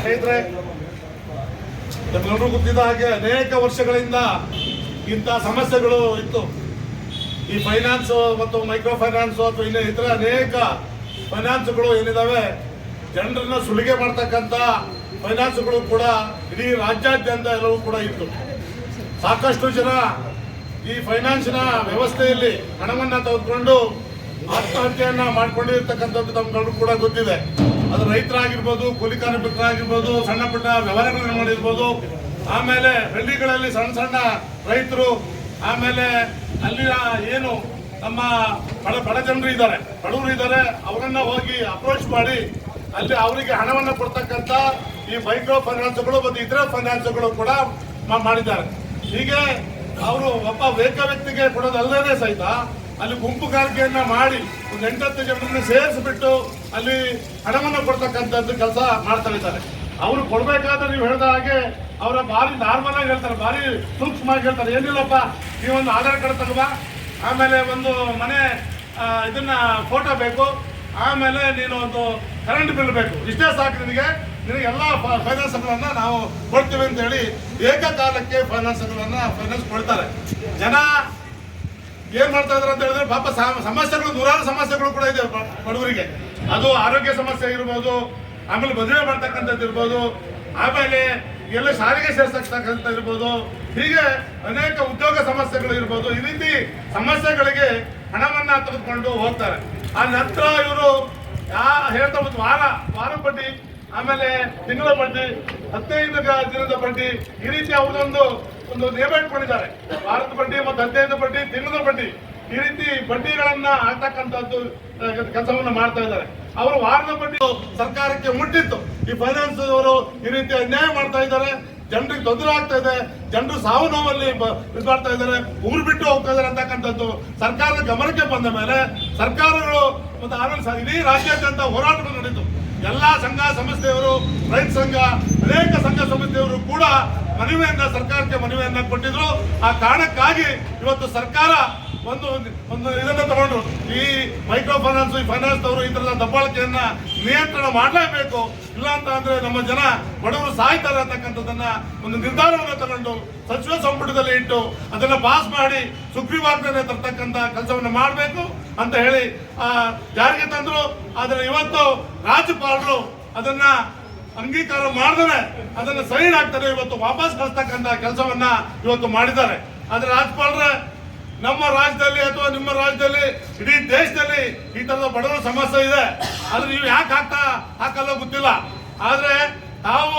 ಸ್ನೇಹಿತರೆ, ಎಲ್ಲರೂ ಗೊತ್ತಿದ್ದ ಹಾಗೆ ಅನೇಕ ವರ್ಷಗಳಿಂದ ಇಂಥ ಸಮಸ್ಯೆಗಳು ಇತ್ತು. ಈ ಫೈನಾನ್ಸ್ ಮತ್ತು ಮೈಕ್ರೋ ಫೈನಾನ್ಸ್ ಅಥವಾ ಇನ್ನೇ ಇತರ ಅನೇಕ ಫೈನಾನ್ಸ್ಗಳು ಏನಿದಾವೆ, ಜನರನ್ನ ಸುಲಿಗೆ ಮಾಡ್ತಕ್ಕಂಥ ಫೈನಾನ್ಸ್ಗಳು ಕೂಡ ಇಡೀ ರಾಜ್ಯಾದ್ಯಂತ ಎಲ್ಲವೂ ಕೂಡ ಇತ್ತು. ಸಾಕಷ್ಟು ಜನ ಈ ಫೈನಾನ್ಸಿನ ವ್ಯವಸ್ಥೆಯಲ್ಲಿ ಹಣವನ್ನು ತೆಗೆದುಕೊಂಡು ಆತ್ಮಹತ್ಯೆಯನ್ನು ಮಾಡ್ಕೊಂಡಿರ್ತಕ್ಕಂಥದ್ದು ತಮ್ಗೆಲ್ಲರೂ ಕೂಡ ಗೊತ್ತಿದೆ. ಅದು ರೈತರಾಗಿರ್ಬೋದು, ಕೂಲಿ ಕಾರ್ಮಿಕರಾಗಿರ್ಬೋದು, ಸಣ್ಣ ಪುಟ್ಟ ವ್ಯವಹಾರಗಳನ್ನು ಮಾಡಿರ್ಬೋದು. ಆಮೇಲೆ ಹಳ್ಳಿಗಳಲ್ಲಿ ಸಣ್ಣ ಸಣ್ಣ ರೈತರು, ಆಮೇಲೆ ಅಲ್ಲಿನ ಏನು ನಮ್ಮ ಬಡ ಬಡ ಜನರು ಇದ್ದಾರೆ, ಬಡವರು ಇದ್ದಾರೆ, ಅವರನ್ನ ಹೋಗಿ ಅಪ್ರೋಚ್ ಮಾಡಿ ಅಲ್ಲಿ ಅವರಿಗೆ ಹಣವನ್ನು ಕೊಡ್ತಕ್ಕಂಥ ಈ ಮೈಕ್ರೋ ಫೈನಾನ್ಸ್ಗಳು ಮತ್ತು ಇತರ ಫೈನಾನ್ಸ್ಗಳು ಕೂಡ ಮಾಡಿದ್ದಾರೆ. ಹೀಗೆ ಅವರು ಒಬ್ಬ ವೇಕ ವ್ಯಕ್ತಿಗೆ ಕೊಡೋದಲ್ಲದೇ ಸಹಿತ ಅಲ್ಲಿ ಗುಂಪುಗಾರಿಕೆಯನ್ನ ಮಾಡಿ ಒಂದು ಎಂಟತ್ತು ಜನರನ್ನು ಸೇರಿಸಿಬಿಟ್ಟು ಅಲ್ಲಿ ಹಣವನ್ನು ಕೊಡ್ತಕ್ಕಂಥದ್ದು ಕೆಲಸ ಮಾಡ್ತಾ ಇದ್ದಾರೆ. ಅವರು ಕೊಡ್ಬೇಕಾದ್ರೆ ನೀವು ಹೇಳಿದ ಹಾಗೆ ಅವರ ಭಾರಿ ನಾರ್ಮಲ್ ಆಗಿ ಹೇಳ್ತಾರೆ, ಭಾರಿ ಸೂಕ್ಷ್ಮವಾಗಿ ಹೇಳ್ತಾರೆ. ಏನಿಲ್ಲಪ್ಪ, ನೀವೊಂದು ಆಧಾರ್ ಕಾರ್ಡ್ ತಗೋಬಾ, ಆಮೇಲೆ ಒಂದು ಮನೆ ಇದನ್ನ ಫೋಟೋ ಬೇಕು, ಆಮೇಲೆ ನೀನು ಒಂದು ಕರೆಂಟ್ ಬಿಲ್ ಬೇಕು. ಇಷ್ಟೇ ಸಾಕು ನಿಮಗೆ ನಿನಗೆ ಎಲ್ಲ ಫೈನಾನ್ಸ್ಗಳನ್ನ ನಾವು ಕೊಡ್ತೀವಿ ಅಂತ ಹೇಳಿ ಏಕಕಾಲಕ್ಕೆ ಫೈನಾನ್ಸ್ಗಳನ್ನ ಫೈನಾನ್ಸ್ ಕೊಡ್ತಾರೆ. ಜನ ಏನ್ ಮಾಡ್ತಾ ಇದಾರೆ ಅಂತ ಹೇಳಿದ್ರೆ ಪಾಪ ಸಮ- ಸಮಸ್ಯೆಗಳು ನೂರಾರು ಸಮಸ್ಯೆಗಳು ಕೂಡ ಇದೆ ಬಡವರಿಗೆ. ಅದು ಆರೋಗ್ಯ ಸಮಸ್ಯೆ ಇರ್ಬೋದು, ಆಮೇಲೆ ಮದುವೆ ಮಾಡ್ತಕ್ಕಂಥದ್ದು ಇರ್ಬೋದು, ಆಮೇಲೆ ಎಲ್ಲ ಸಾರಿಗೆ ಸೇರ್ಸಕ್ಕಂಥ ಇರ್ಬೋದು, ಹೀಗೆ ಅನೇಕ ಉದ್ಯೋಗ ಸಮಸ್ಯೆಗಳು ಇರ್ಬೋದು, ಈ ರೀತಿ ಸಮಸ್ಯೆಗಳಿಗೆ ಹಣವನ್ನ ತೆಗೆದುಕೊಂಡು ಹೋಗ್ತಾರೆ. ಆ ನಂತರ ಇವರು ಹೇಳ್ತಾ ಒಂದು ವಾರ ವಾರ ಬಡ್ಡಿ ಆಮೇಲೆ ತಿಂಗಳ ಬಡ್ಡಿ, ಹದಿನೈದು ದಿನದ ಬಡ್ಡಿ, ಈ ರೀತಿ ಅವ್ರದೊಂದು ಒಂದು ನೇಮ ಇಟ್ಕೊಂಡಿದ್ದಾರೆ ವಾರದ ಬಡ್ಡಿ ಮತ್ತು ಹದಿನೈದು ಬಡ್ಡಿ, ತಿಂಗಳ ಬಡ್ಡಿ. ಈ ರೀತಿ ಬಡ್ಡಿಗಳನ್ನ ಹಾಕ್ತಕ್ಕಂಥದ್ದು ಕೆಲಸವನ್ನ ಮಾಡ್ತಾ ಇದ್ದಾರೆ. ಅವರು ವಾರದ ಬಡ್ಡಿ ಸರ್ಕಾರಕ್ಕೆ ಮುಟ್ಟಿತ್ತು. ಈ ಫೈನಾನ್ಸ್ ಅವರು ಈ ರೀತಿ ಅನ್ಯಾಯ ಮಾಡ್ತಾ ಇದ್ದಾರೆ. ಜನರಿಗೆ ತೊಂದರೆ ಆಗ್ತಾ ಇದೆ. ಜನರು ಸಾವು ನೋವಲ್ಲಿ ಬ- ಇದು ಮಾಡ್ತಾ ಇದ್ದಾರೆ. ಊರು ಬಿಟ್ಟು ಹೋಗ್ತಾ ಇದ್ದಾರೆ ಅಂತಕ್ಕಂಥದ್ದು ಸರ್ಕಾರದ ಗಮನಕ್ಕೆ ಬಂದ ಮೇಲೆ ಸರ್ಕಾರಗಳು ಮತ್ತು ಆಮೇಲೆ ಇಡೀ ರಾಜ್ಯಾದ್ಯಂತ ಹೋರಾಟಗಳು ನಡೀತು ಎಲ್ಲಾ ಸಂಘ ಸಂಸ್ಥೆಯವರು ರೈತ ಸಂಘ ಅನೇಕ ಸಂಘ ಸಂಸ್ಥೆಯವರು ಕೂಡ ಮನವಿಯನ್ನ ಸರ್ಕಾರಕ್ಕೆ ಮನವಿಯನ್ನ ಕೊಟ್ಟಿದ್ರು. ಆ ಕಾರಣಕ್ಕಾಗಿ ಇವತ್ತು ಸರ್ಕಾರ ಒಂದು ಒಂದು ಇದನ್ನ ತಗೊಂಡ್ರು. ಈ ಮೈಕ್ರೋ ಫೈನಾನ್ಸ್ ಈ ಫೈನಾನ್ಸ್ ಅವರು ಈ ತರದ ದಬ್ಬಾಳಿಕೆಯನ್ನ ನಿಯಂತ್ರಣ ಮಾಡಲೇಬೇಕು. ಇಲ್ಲ ಅಂತ ಅಂದ್ರೆ ನಮ್ಮ ಜನ ಬಡವರು ಸಾಯ್ತಾರೆ ಅಂತಕ್ಕಂಥದ್ದನ್ನ ಒಂದು ನಿರ್ಧಾರವನ್ನು ತಗೊಂಡು ಸಚಿವ ಸಂಪುಟದಲ್ಲಿ ಇಟ್ಟು ಅದನ್ನ ಪಾಸ್ ಮಾಡಿ ಸುಗ್ರೀವಾಜ್ಞೆ ತರ್ತಕ್ಕಂಥ ಕೆಲಸವನ್ನು ಮಾಡಬೇಕು ಅಂತ ಹೇಳಿ ಆ, ಜಾರಿಗೆ ತಂದ್ರು. ಆದ್ರೆ ಇವತ್ತು ರಾಜ್ಯಪಾಲರು ಅದನ್ನ ಅಂಗೀಕಾರ ಮಾಡಿದರೆ ಅದನ್ನ ಸೈನ್ ಆಗ್ತಾರೆ ಇವತ್ತು ವಾಪಸ್ ಕಳಿಸ್ತಕ್ಕಂತ ಕೆಲಸವನ್ನ ಇವತ್ತು ಮಾಡಿದ್ದಾರೆ. ಆದ್ರೆ ರಾಜ್ಯಪಾಲರ, ನಮ್ಮ ರಾಜ್ಯದಲ್ಲಿ ಅಥವಾ ನಿಮ್ಮ ರಾಜ್ಯದಲ್ಲಿ, ಇಡೀ ದೇಶದಲ್ಲಿ ಈ ತರದ ಬಡವರ ಸಮಸ್ಯೆ ಇದೆ. ಆದ್ರೆ ನೀವು ಯಾಕೆ ಹಾಕ್ತಾ ಹಾಕಲ್ಲ ಗೊತ್ತಿಲ್ಲ. ಆದ್ರೆ ತಾವು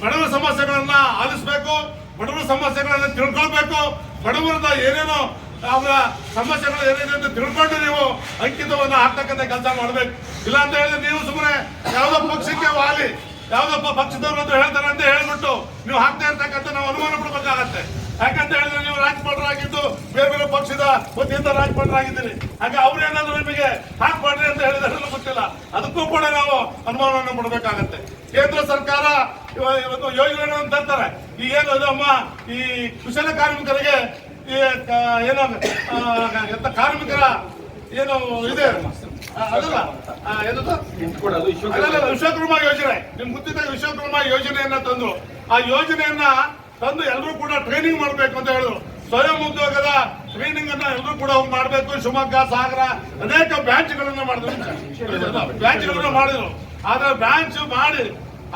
ಬಡವರ ಸಮಸ್ಯೆಗಳನ್ನ ಆಲಿಸ್ಬೇಕು, ಬಡವರ ಸಮಸ್ಯೆಗಳನ್ನ ತಿಳ್ಕೊಳ್ಬೇಕು, ಬಡವರದ ಏನೇನೋ ಅವರ ಸಮಸ್ಯೆಗಳು ಏನಿದೆ ಅಂತ ತಿಳ್ಕೊಂಡು ನೀವು ಅಂಕಿತವನ್ನು ಹಾಕ್ತಕ್ಕಂಥ ಕೆಲಸ ಮಾಡ್ಬೇಕು. ಇಲ್ಲ ಅಂತ ಹೇಳಿದ್ರೆ ನೀವು ಸುಮ್ಮನೆ ಯಾವ್ದೋ ಪಕ್ಷಕ್ಕೆ ವಾಲಿ ಯಾವ್ದಪ್ಪ ಪಕ್ಷದವ್ರು ಅಂತ ಹೇಳ್ತಾರೆ ಅಂತ ಹೇಳ್ಬಿಟ್ಟು ನೀವು ಹಾಕ್ತಾ ಇರ್ತಕ್ಕಂಥ ನಾವು ಅನುಮಾನ ಪಡ್ಬೇಕಾಗತ್ತೆ. ಯಾಕಂತ ಹೇಳಿದ್ರೆ ನೀವು ರಾಜ್ಯಪಾಲರಾಗಿದ್ದು ಬೇರೆ ಬೇರೆ ಪಕ್ಷದ ವತಿಯಿಂದ ರಾಜ್ಯಪಾಲರಾಗಿದ್ದೀರಿ ಹಾಗೆ ಅವ್ರು ಏನಾದ್ರು ನಿಮಗೆ ಹಾಕ್ಬಾಡ್ರಿ ಅಂತ ಹೇಳಿದ್ರೆ ಗೊತ್ತಿಲ್ಲ. ಅದಕ್ಕೂ ಕೂಡ ನಾವು ಅನುಮಾನವನ್ನು ಪಡಬೇಕಾಗತ್ತೆ. ಕೇಂದ್ರ ಸರ್ಕಾರ ಇವ- ಇವತ್ತು ಯೋಜನೆಗಳನ್ನು ತರ್ತಾರೆ. ಈ ಏನು ಅಮ್ಮ, ಈ ಕುಶಲ ಕಾರ್ಮಿಕರಿಗೆ ಈ ಏನೋ ಎಂತ ಕಾರ್ಮಿಕರ ಏನು ಇದೆ. ಅದಲ್ಲ. ವಿಶ್ವಕರ್ಮ ಯೋಜನೆ. ನಿಮ್ ಗೊತ್ತಿದ್ದ ವಿಶ್ವಕರ್ಮ ಯೋಜನೆಯನ್ನ ತಂದು, ಆ ಯೋಜನೆಯನ್ನ ತಂದು ಎಲ್ಲರೂ ಕೂಡ ಟ್ರೈನಿಂಗ್ ಮಾಡಬೇಕು ಅಂತ ಹೇಳಿದ್ರು ಸ್ವಯಂ ಉದ್ಯೋಗದ ಟ್ರೈನಿಂಗ್ ಅನ್ನ ಎಲ್ಲರೂ ಕೂಡ ಮಾಡಬೇಕು. ಶಿವಮೊಗ್ಗ, ಸಾಗರ, ಅನೇಕ ಬ್ರಾಂಚ್ಗಳನ್ನ ಮಾಡಿದ್ರು. ಬ್ರಾಂಚ್ಗಳನ್ನ ಮಾಡಿದ್ರು. ಆದ್ರೆ ಬ್ರಾಂಚ್ ಮಾಡಿ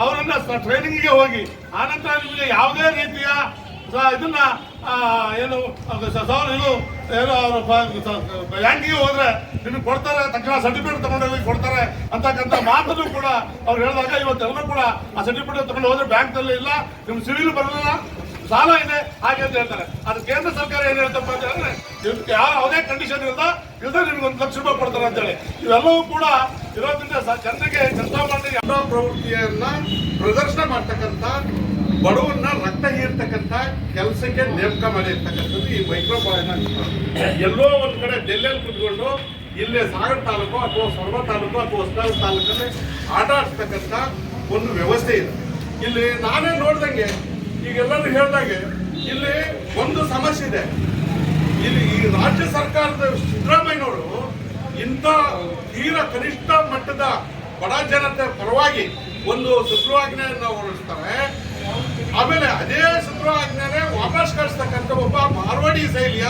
ಅವರನ್ನ ಟ್ರೈನಿಂಗ್ಗೆ ಹೋಗಿ. ಆನಂತರ ನಿಮಗೆ ಯಾವುದೇ ರೀತಿಯ ಇದನ್ನ ಏನು, ಅದು ಸ- ಸ- ಇದು, ಏನು, ಅವರು ಬ್ಯಾಂಕಿಗೆ ಹೋದ್ರೆ ನಿಮಗೆ ಕೊಡ್ತಾರೆ, ತಕ್ಷಣ ಸರ್ಟಿಫಿಕೇಟ್ ತಗೊಂಡೋಗಿ ಕೊಡ್ತಾರೆ ಅಂತಕ್ಕಂಥ ಮಾತನ್ನು ಕೂಡ ಅವ್ರು ಹೇಳಿದಾಗ ಇವತ್ತೆಲ್ಲರೂ ಕೂಡ ಆ ಸರ್ಟಿಫಿಕೇಟ್ ತಗೊಂಡು ಹೋದ್ರೆ ಬ್ಯಾಂಕ್ನಲ್ಲಿ ಇಲ್ಲ ನಿಮ್ಮ ಸಿವಿಲ್ ಬರಲಿಲ್ಲ, ಸಾಲ ಇದೆ, ಹಾಗೆ ಅಂತ ಹೇಳ್ತಾರೆ. ಅದು ಕೇಂದ್ರ ಸರ್ಕಾರ ಏನು ಹೇಳ್ತಪ್ಪ ಅಂತ ಹೇಳಿದ್ರೆ, ನಿಮ್ಗೆ ಯಾವ, ಯಾವುದೇ ಕಂಡೀಷನ್ ಇಲ್ಲದ ಇಲ್ಲದೆ ನಿಮ್ಗೆ ಒಂದು ಲಕ್ಷ ರೂಪಾಯಿ ಕೊಡ್ತಾರೆ ಅಂತೇಳಿ ಇವೆಲ್ಲವೂ ಕೂಡ ಇರೋದ್ರಿಂದ ಜನರಿಗೆ ಕೆಲಸ ಮಾಡಿ ಎಲ್ಲ ಪ್ರವೃತ್ತಿಯನ್ನ ಪ್ರದರ್ಶನ ಮಾಡ್ತಕ್ಕಂಥ ಬಡವನ್ನ ರಕ್ತ ಹೀರ್ತಕ್ಕಂಥ ಕೆಲಸಕ್ಕೆ ನೇಮಕ ಮಾಡಿರ್ತಕ್ಕಂಥದ್ದು ಈ ಮೈಕ್ರೋ ಎಲ್ಲೋ ಒಂದ್ ಕಡೆ ಡೆಲ್ಲಿಯಲ್ಲಿ ಕುತ್ಕೊಂಡು ಇಲ್ಲೇ ಸಾಗರ ತಾಲೂಕು ಅಥವಾ ಸೊರಬ ತಾಲೂಕು ಅಥವಾ ಹೊಸದಾಳ ತಾಲೂಕಲ್ಲಿ ಆಟ ಆಡ್ತಕ್ಕಂತ ಒಂದು ವ್ಯವಸ್ಥೆ ಇದೆ. ಇಲ್ಲಿ ನಾನೇ ನೋಡ್ದಂಗೆ ಈಗೆಲ್ಲರೂ ಹೇಳ್ದಂಗೆ, ಇಲ್ಲಿ ಒಂದು ಸಮಸ್ಯೆ ಇದೆ. ಇಲ್ಲಿ ಈ ರಾಜ್ಯ ಸರ್ಕಾರದ ಇಂಥ ತೀರ ಕನಿಷ್ಠ ಮಟ್ಟದ ಬಡ ಜನತೆ ಪರವಾಗಿ ಒಂದು ಸುಗ್ರವಾಜ್ಞೆಯನ್ನು ಹೊರಡಿಸ್ತಾರೆ. ಆಮೇಲೆ ಅದೇ ಸುಗ್ರೀವಾಜ್ಞೆನೆ ವಾಪಸ್ ಕಳಿಸ್ತಕ್ಕಂಥ ಒಬ್ಬ ಮಾರ್ವಾಡಿ ಶೈಲಿಯ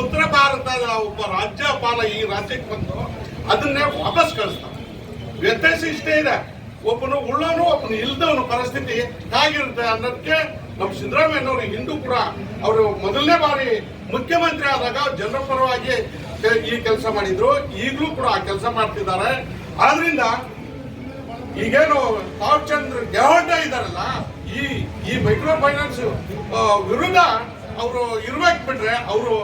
ಉತ್ತರ ಭಾರತದ ಒಬ್ಬ ರಾಜ್ಯಪಾಲ ಈ ರಾಜ್ಯಕ್ಕೆ ಬಂದು ಅದನ್ನೇ ವಾಪಸ್ ಕಳಿಸ್ತಾರೆ ವ್ಯತ್ಯಾಸ ಇಷ್ಟೇ ಇದೆ. ಒಬ್ಬನು ಉಳ್ಳವನು, ಒಬ್ಬನು ಇಲ್ದವನು ಪರಿಸ್ಥಿತಿ ಹೇಗಿರುತ್ತೆ ಅನ್ನೋದಕ್ಕೆ ನಮ್ಮ ಸಿದ್ದರಾಮಯ್ಯನವರು ಹಿಂದೂ ಕೂಡ ಅವರು ಮೊದಲನೇ ಬಾರಿ ಮುಖ್ಯಮಂತ್ರಿ ಆದಾಗ ಜನರ ಪರವಾಗಿ ಈ ಕೆಲಸ ಮಾಡಿದ್ರು. ಈಗಲೂ ಕೂಡ ಆ ಕೆಲಸ ಮಾಡ್ತಿದ್ದಾರೆ. ಆದ್ರಿಂದ ಈಗೇನು ತಾವ್ ಗೆಹೋಟ ಇದಾರಲ್ಲ ಈ ಈ ಮೈಕ್ರೋ ಫೈನಾನ್ಸ್ ವಿರುದ್ಧ ಅವರು ಇರ್ಬೇಕು ಬಿಟ್ರೆ ಅವರು,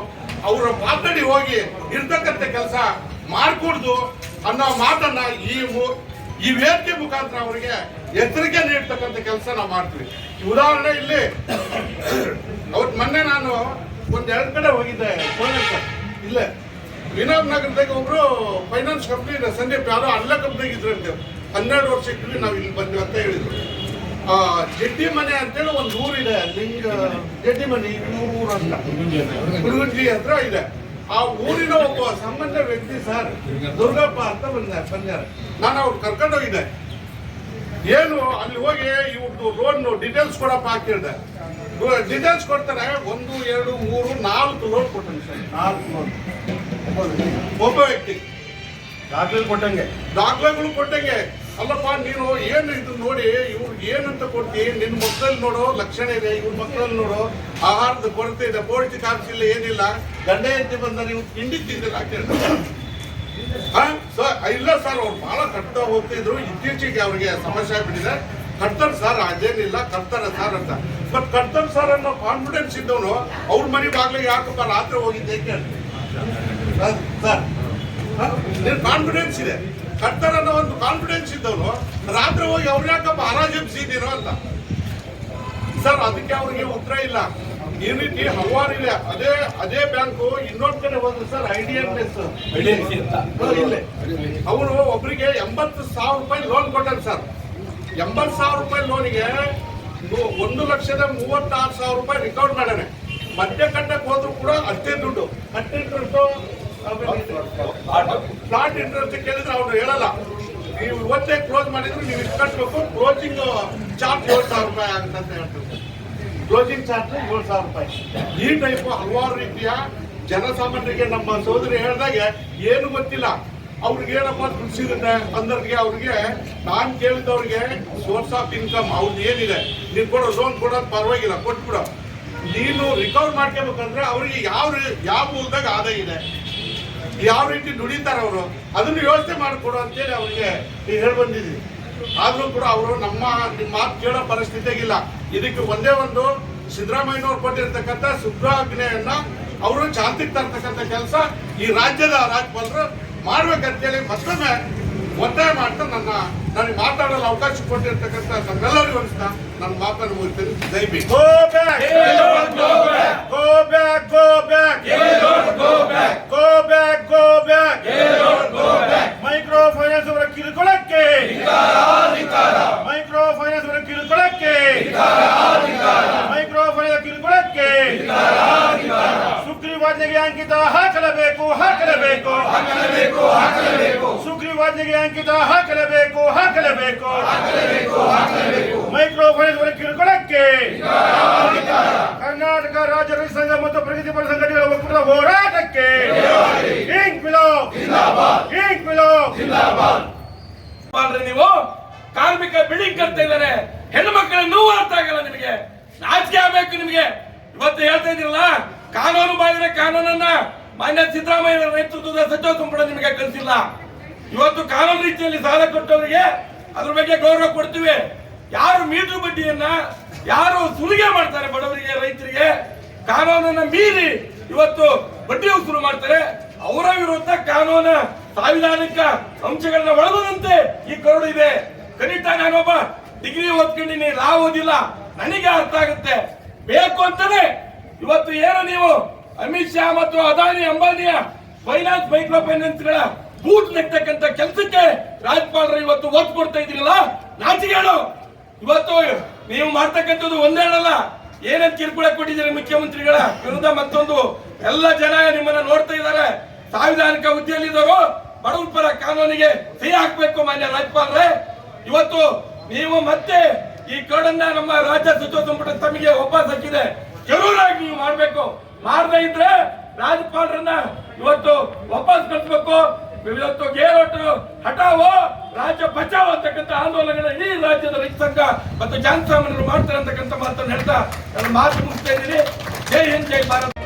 ಅವರ ಪಾತ್ರಡಿ ಹೋಗಿ ಇರ್ತಕ್ಕಂಥ ಕೆಲಸ ಮಾಡಿಕೊಡ್ದು ಅನ್ನೋ ಮಾತನ್ನ ಈ ಈ ವೇದಿಕೆ ಮುಖಾಂತರ ಅವರಿಗೆ ಎಚ್ಚರಿಕೆ ನೀಡ್ತಕ್ಕಂಥ ಕೆಲಸ ನಾವು ಮಾಡ್ತೀವಿ. ಉದಾಹರಣೆ ಇಲ್ಲಿ. ಅವತ್ತು ಮೊನ್ನೆ ನಾನು ಒಂದ್ ಎರಡು ಕಡೆ ಹೋಗಿದ್ದೆ ಇಲ್ಲ. ವಿನೋದ್ ನಗರದಾಗ ಒಬ್ರು ಫೈನಾನ್ಸ್ ಕಂಪ್ನಿ ಸಂದೀಪ್ ಯಾರೋ ಅಲ್ಲ ಕಂಪ್ನಿಗೆ ಇದ್ರಂತೆ ಹನ್ನೆರಡು ವರ್ಷ ಇಟ್ಟು ನಾವು ಇಲ್ಲಿ ಬಂದ್ವಿ ಅಂತ ಹೇಳಿದ್ರು. ಜಡ್ಡಿ ಮನೆ ಅಂತೇಳಿ ಒಂದು ಊರಿದೆ. ಲಿಂಗ ಜಡ್ಡಿ ಮನೆ ಊರು ಅಂತ ಹುಡುಗುಂಜಿ ಹತ್ರ ಇದೆ. ಆ ಊರಿನ ಒಬ್ಬ ಸಂಬಂಧ ವ್ಯಕ್ತಿ ಸರ್ ದುರ್ಗಪ್ಪ ಅಂತ ಬಂದ ಬಂದಾರೆ. ನಾನು ಅವ್ರು ಕರ್ಕೊಂಡು ಹೋಗಿದ್ದೆ. ಏನು ಅಲ್ಲಿ ಹೋಗಿ ಇವ್ರದ್ದು ಲೋನ್ ಡೀಟೇಲ್ಸ್ ಕೊಡಪ್ಪ ಅಂತ ಕೇಳಿದೆ ಡೀಟೇಲ್ಸ್ ಕೊಡ್ತಾರೆ. ಒಂದು ಎರಡು ಮೂರು ನಾಲ್ಕು ಲೋನ್ ಕೊಟ್ಟಂಗೆ ಸರ್. ನಾಲ್ಕು ಲೋನ್ ಒಬ್ಬ ವ್ಯಕ್ತಿ. ದಾಖಲೆ ಕೊಟ್ಟಂಗೆ. ದಾಖಲೆಗಳು ಕೊಟ್ಟಂಗೆ. ಅಲ್ಲಪ್ಪ, ನೀನು ಏನು ಇದು ನೋಡಿ, ಇವ್ರು ಏನಂತ ಕೊಡ್ತಿ? ನಿನ್ನ ಮಕ್ಕಳಲ್ಲಿ ನೋಡು, ಲಕ್ಷಣ ಇದೆ, ಇವ್ರ ಮಕ್ಕಳಲ್ಲಿ ನೋಡು. ಆಹಾರದ ಕೊರತೆ ಇದೆ ಪೌಷ್ಟಿಕಾಂಶ ಇಲ್ಲ ಏನಿಲ್ಲ. ಗಂಡ ಹೆಂಡತಿ ಬಂದ ನೀವು ತಿಂಡಿ ತಿಂದಿಲ್ಲ ಇಲ್ಲ ಸರ್, ಅವ್ರು ಬಹಳ ಕಟ್ತಾ ಹೋಗ್ತಿದ್ರು ಇತ್ತೀಚೆಗೆ ಅವ್ರಿಗೆ ಸಮಸ್ಯೆ ಆಗ್ಬಿಟ್ಟಿದೆ. ಕಟ್ತಾರೆ ಸರ್, ಅದೇನಿಲ್ಲ ಕಟ್ತಾರೆ ಸರ್ ಅಂತ. ಬಟ್ ಕಟ್ತಾರೆ ಸರ್ ಅನ್ನೋ ಕಾನ್ಫಿಡೆನ್ಸ್ ಇದ್ದವನು, ಅವ್ರ ಮನೆ ಬಾಗ್ಲಿಗೆ ಯಾಕಪ್ಪ ರಾತ್ರಿ ಹೋಗಿದ್ದೆ ಕೇಳಿ ಸರ್ ನಿನ್ ಕಾನ್ಫಿಡೆನ್ಸ್ ಇದೆ. ಕಟ್ತಾರೆ ಒಂದು ಕಾನ್ಫಿಡೆನ್ಸ್ ಇದ್ದವರು ರಾತ್ರಿ ಹೋಗಿ ಅವ್ರು ಯಾಕಪ್ಪ ಅಂತ. ಸರ್, ಅದಕ್ಕೆ ಅವ್ರಿಗೆ ಉತ್ತರ ಇಲ್ಲ. ಈ ರೀತಿ ಹವಾರ್ ಇದೆ. ಅದೇ ಅದೇ ಬ್ಯಾಂಕು ಇನ್ನೊಂದ್ ಕಡೆ ಹೋದ್ರು ಸರ್ ಐಡಿಎನ್ಎಸ್ ಅವನು ಒಬ್ಬರಿಗೆ ಎಂಬತ್ತು ಸಾವಿರ ರೂಪಾಯಿ ಲೋನ್ ಕೊಟ್ಟಾನೆ ಸರ್. ಎಂಬತ್ತು ಸಾವಿರ ರೂಪಾಯಿ ಲೋನಿಗೆ ಒಂದು ಲಕ್ಷದ ಮೂವತ್ತಾರು ಸಾವಿರ ರೂಪಾಯಿ ರಿಕವರ್ ಮಾಡ್ಯಾನೆ. ಮಧ್ಯ ಕಟ್ಟಕ್ಕೆ ಹೋದ್ರು ಕೂಡ ಅಷ್ಟೇ ದುಡ್ಡು. ಕಟ್ಟ ಇಂಟ್ರೆಸ್ಟ್ ಎಂಟ್ರ ಅಂತ ಕೇಳಿದ್ರೆ ಅವ್ರು ಹೇಳಲ್ಲ. ನೀವು ಇವತ್ತೇ ಕ್ಲೋಸ್ ಮಾಡಿದ್ರು, ನೀವು ಇಷ್ಟು ಕಟ್ಟಬೇಕು ಕ್ಲೋಸಿಂಗ್ ಚಾರ್ಜ್ ಏಳು ಸಾವಿರ ರೂಪಾಯಿ ಆಗುತ್ತೆ ಅಂತ ಹೇಳ್ತಾರೆ. ಕ್ಲೋಸಿಂಗ್ ಚಾರ್ಜ್ ಏಳು ಸಾವಿರ ರೂಪಾಯಿ. ಈ ಟೈಪ್ ಹಲವಾರು ರೀತಿಯ ಜನಸಾಮಾನ್ಯರಿಗೆ ನಮ್ಮ ಸೋದರಿ ಹೇಳಿದಾಗ ಏನು ಗೊತ್ತಿಲ್ಲ. ಅವ್ರಿಗೆ ಏನಪ್ಪ ದುಡ್ಡು ಅಂದ್ರಿಗೆ ಅವ್ರಿಗೆ, ನಾನು ಕೇಳಿದವ್ರಿಗೆ ಸೋರ್ಸ್ ಆಫ್ ಇನ್ಕಮ್ ಅವ್ರದ್ದು ಏನಿದೆ? ನೀವು ಕೊಡೋ ಲೋನ್ ಕೊಡೋದು ಪರವಾಗಿಲ್ಲ, ಕೊಟ್ಬಿಡೋ. ನೀನು ರಿಕವರ್ ಮಾಡ್ಕೋಬೇಕಂದ್ರೆ ಅವ್ರಿಗೆ ಯಾವ ಯಾವ ಮೂಲದಾಗ ಆದಾಯ ಇದೆ? ಯಾವ ರೀತಿ ದುಡಿತಾರೆ ಅವರು, ಅದನ್ನು ಯೋಚನೆ ಮಾಡಿಕೊಡು ಅಂತೇಳಿ ಅವರಿಗೆ ಹೇಳಿ ಬಂದಿದ್ದೀವಿ ಆದ್ರೂ ಕೂಡ ಅವರು ನಮ್ಮ ನಿಮ್ಮ ಮಾತು ಕೇಳೋ ಪರಿಸ್ಥಿತಿಯಾಗಿಲ್ಲ ಇದಕ್ಕೆ ಒಂದೇ ಒಂದು ಸಿದ್ದರಾಮಯ್ಯನವ್ರು ಕೊಟ್ಟಿರ್ತಕ್ಕಂಥ ಸುಗ್ರಾಜ್ಞೆಯನ್ನ ಅವರು ಚಾಲ್ತಿಗೆ ತರ್ತಕ್ಕಂಥ ಕೆಲಸ ಈ ರಾಜ್ಯದ ರಾಜ್ಯಪಾಲರು ಮಾಡ್ಬೇಕಂತೇಳಿ ಮತ್ತೊಮ್ಮೆ ಒತ್ತಾಯ ಮಾಡ್ತಾ ನನ್ನ ನನಗೆ ಮಾತಾಡಲು ಅವಕಾಶ ಕೊಟ್ಟಿರ್ತಕ್ಕಂಥ ನಮ್ಮೆಲ್ಲರಿಗೂ ಅನಿಸ್ತಾ ನನ್ನ ಮಾತನ್ನು ಮುಗಿಸ್ತೀನಿ ಜೈ B go back go back go back go back go back Go back! Micro finance ಅವರ ಕಿರುಕುಳಕ್ಕೆ. ಮೈಕ್ರೋ ಫೈನಾನ್ಸ್ ಅವರ ಕಿರುಕುಳಕ್ಕೆ. ಮೈಕ್ರೋ ಫೈನಾನ್ಸ್ ಕಿರುಕುಳಕ್ಕೆ. ಸುಗ್ರೀವಾಜ್ಞೆಗೆ ಅಂಕಿತ ಹಾಕಲೇಬೇಕು ಹಾಕಲೇಬೇಕು. ಸುಗ್ರೀವಾಜ್ಞೆಗೆ ಅಂಕಿತ ಹಾಕಲೇಬೇಕು ಹಾಕಲೇಬೇಕು. ಮೈಕ್ರೋ ಫೈನಾನ್ಸ್ ಕಿರುಕುಳಕ್ಕೆ ಕರ್ನಾಟಕ ರಾಜ್ಯ ರೈತ ಸಂಘ ಮತ್ತು ಪ್ರಗತಿಪರ ಸಂಘಟನೆಗಳ ಒಕ್ಕೂಟದ ಹೋರಾಟಕ್ಕೆ ನೀವು ಕಾರ್ಮಿಕ ಬಿಳಿ ಕಟ್ತಾ ಇದ್ದಾರೆ. ಹೆಣ್ಣು ನೋವು ಅರ್ಥ ಆಗಲ್ಲ ನಿಮಗೆ. ನಾಚಿಕೆ ಆಗ್ಬೇಕು ನಿಮಗೆ. ಇವತ್ತು ಹೇಳ್ತಾ ಇದ್ದೀರಲ್ಲ, ಕಾನೂನು ಬಾಹಿರ ಕಾನೂನನ್ನ ಮಾನ್ಯ ಸಿದ್ದರಾಮಯ್ಯ ನೇತೃತ್ವದ ಸಚಿವ ಸಂಪುಟ ನಿಮಗೆ ಕಲಿಸಿಲ್ಲ ಇವತ್ತು ಕಾನೂನು ರೀತಿಯಲ್ಲಿ ಸಾಲ ಕೊಟ್ಟವರಿಗೆ ಅದ್ರ ಬಗ್ಗೆ ಗೌರವ ಕೊಡ್ತೀವಿ. ಯಾರು ಮೀಟರ್ ಬಡ್ಡಿಯನ್ನ, ಯಾರು ಸುಲಿಗೆ ಮಾಡ್ತಾರೆ ಬಡವರಿಗೆ, ರೈತರಿಗೆ, ಕಾನೂನನ್ನ ಮೀರಿ ಇವತ್ತು ಬಡ್ಡಿ ವಸೂಲು ಮಾಡ್ತಾರೆ. ಅವರ ವಿರುದ್ಧ ಕಾನೂನ ಸಾಂವಿಧಾನಿಕ ಅಂಶಗಳನ್ನ ಒಳಗದಂತೆ ಈ ಕರಡು ಇದೆ. ಖಂಡಿತ ನಾನೊಬ್ಬ ಡಿಗ್ರಿ ಓದ್ಕೊಂಡಿನಿ ಲಾ ಓದಿಲ್ಲ, ನನಗೆ ಅರ್ಥ ಆಗುತ್ತೆ. ಬೇಕು ಅಂತಾನೆ ಇವತ್ತು ಏನು ನೀವು ಅಮಿತ್ ಶಾ ಮತ್ತು ಅದಾನಿ ಅಂಬಾನಿಯ ಫೈನಾನ್ಸ್ ಮೈಕ್ರೋ ಫೈನಾನ್ಸ್ಗಳ ಬೂಟ್ ನೆಟ್ಟಕ್ಕಂತ ಕೆಲಸಕ್ಕೆ ರಾಜ್ಯಪಾಲರು ಇವತ್ತು ಒತ್ತು ಕೊಡ್ತಾ ಇದ್ರಲ್ಲ ನಾಚಿಗೇಳು ಇವತ್ತು ನೀವು ಮಾಡ್ತಕ್ಕಂಥದ್ದು ಒಂದೇ ಹೇಳಲ್ಲ ಏನಂತ ಕಿರುಕುಳ ಕೊಟ್ಟಿದ್ದೀರಿ ಮುಖ್ಯಮಂತ್ರಿಗಳ ವಿರುದ್ಧ ಮತ್ತೊಂದು? ಎಲ್ಲ ಜನ ನಿಮ್ಮನ್ನ ನೋಡ್ತಾ ಇದ್ದಾರೆ. ಸಾಂವಿಧಾನಿಕ ಹುದ್ದೆಯಲ್ಲಿದ್ದವರು ಬಡವರ ಕಾನೂನಿಗೆ ಸಹಿ ಹಾಕ್ಬೇಕು ಮಾನ್ಯ ರಾಜ್ಯಪಾಲರೇ. ಇವತ್ತು ನೀವು ಮತ್ತೆ ಈ ಕೋಡನ್ನ ನಮ್ಮ ರಾಜ್ಯ ಸಚಿವ ಸಂಪುಟ ತಮಗೆ ವಾಪಸ್ ಹಾಕಿದೆ ಜರೂರಾಗಿ ನೀವು ಮಾಡ್ಬೇಕು. ಮಾಡದೇ ಇದ್ರೆ ರಾಜ್ಯಪಾಲರನ್ನ ಇವತ್ತು ವಾಪಸ್ ಕಳಿಸ್ಬೇಕು. ಇವತ್ತು ಗೇರೊಟ್ಟು, ಹಠಾವೋ, ರಾಜ್ಯ ಬಚಾವೋ ಅಂತಕ್ಕಂಥ ಆಂದೋಲನಗಳ ಇಡೀ ರಾಜ್ಯದ ರೈತ ಮತ್ತು ಜನಸಾಮಾನ್ಯರು ಮಾಡ್ತಾರೆ ಅಂತಕ್ಕಂಥ ಮಾತನ್ನು ಹೇಳ್ತಾ ನನ್ನ ಮಾತು ಮುಗಿಸ್ತಾ ಇದ್ದೀನಿ. ಜೈ ಹಿಂದ್, ಜೈ ಭಾರತ್.